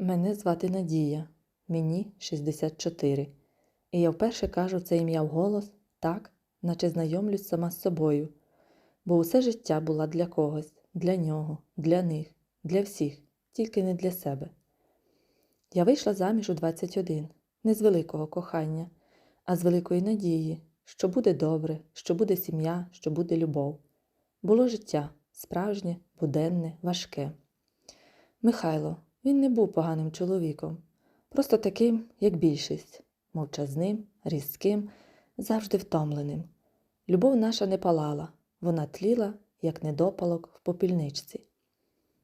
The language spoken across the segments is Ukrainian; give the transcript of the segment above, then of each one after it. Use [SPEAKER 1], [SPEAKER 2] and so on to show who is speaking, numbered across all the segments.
[SPEAKER 1] Мене звати Надія, мені 64. І я вперше кажу це ім'я вголос так, наче знайомлюсь сама з собою, бо усе життя була для когось, для нього, для них, для всіх, тільки не для себе. Я вийшла заміж у 21, не з великого кохання, а з великої надії, що буде добре, що буде сім'я, що буде любов. Було життя справжнє, буденне, важке. Михайло, він не був поганим чоловіком, просто таким, як більшість, мовчазним, різким, завжди втомленим. Любов наша не палала, вона тліла, як недопалок в попільничці.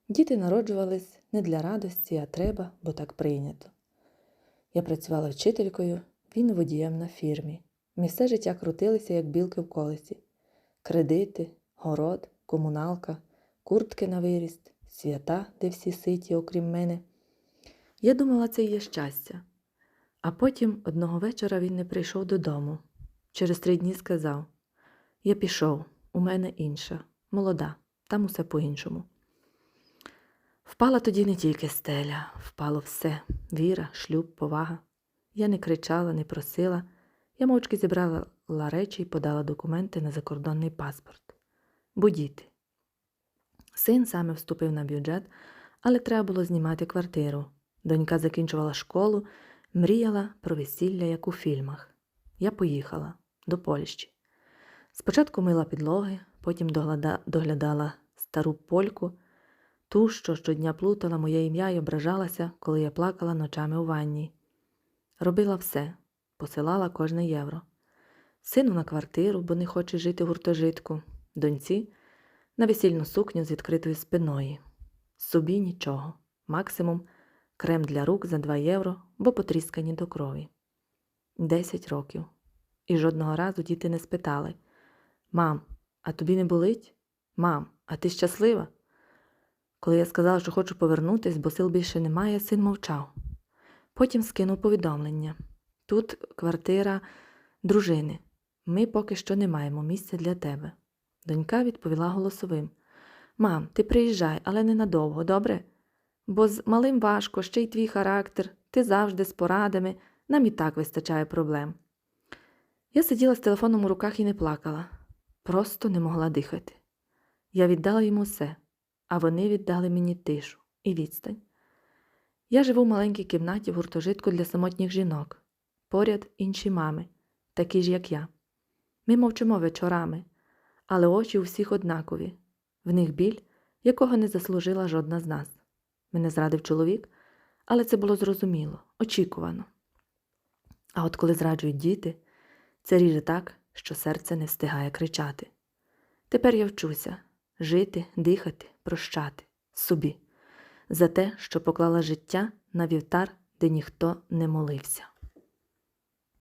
[SPEAKER 1] Діти народжувались не для радості, а треба, бо так прийнято. Я працювала вчителькою, він водієм на фірмі. Ми все життя крутилися, як білки в колесі. Кредити, город, комуналка, куртки на виріст, свята, де всі ситі, окрім мене. Я думала, це є щастя. А потім одного вечора він не прийшов додому. Через три дні сказав: Я пішов, у мене інша, молода, там усе по-іншому. Впала тоді не тільки стеля, впало все віра, шлюб, повага. Я не кричала, не просила. Я мовчки зібрала речі і подала документи на закордонний паспорт. Будіти. Син саме вступив на бюджет, але треба було знімати квартиру. Донька закінчувала школу, мріяла про весілля, як у фільмах. Я поїхала до Польщі. Спочатку мила підлоги, потім доглядала стару польку, ту, що щодня плутала моє ім'я і ображалася, коли я плакала ночами у ванні. Робила все, посилала кожне євро. Сину на квартиру, бо не хоче жити в гуртожитку, доньці на весільну сукню з відкритою спиною. Собі нічого, максимум крем для рук за 2 євро, бо потріскані до крові. Десять років. І жодного разу діти не спитали Мам, а тобі не болить? Мам, а ти щаслива? Коли я сказала, що хочу повернутись, бо сил більше немає, син мовчав. Потім скинув повідомлення. Тут квартира дружини. Ми поки що не маємо місця для тебе. Донька відповіла голосовим Мам, ти приїжджай, але ненадовго, добре? Бо з малим важко, ще й твій характер, ти завжди з порадами, нам і так вистачає проблем. Я сиділа з телефоном у руках і не плакала, просто не могла дихати. Я віддала йому все, а вони віддали мені тишу і відстань. Я живу в маленькій кімнаті в гуртожитку для самотніх жінок, поряд інші мами, такі ж, як я. Ми мовчимо вечорами, але очі у всіх однакові, в них біль, якого не заслужила жодна з нас. Мене зрадив чоловік, але це було зрозуміло, очікувано. А от коли зраджують діти, це ріже так, що серце не встигає кричати. Тепер я вчуся жити, дихати, прощати собі за те, що поклала життя на вівтар, де ніхто не молився.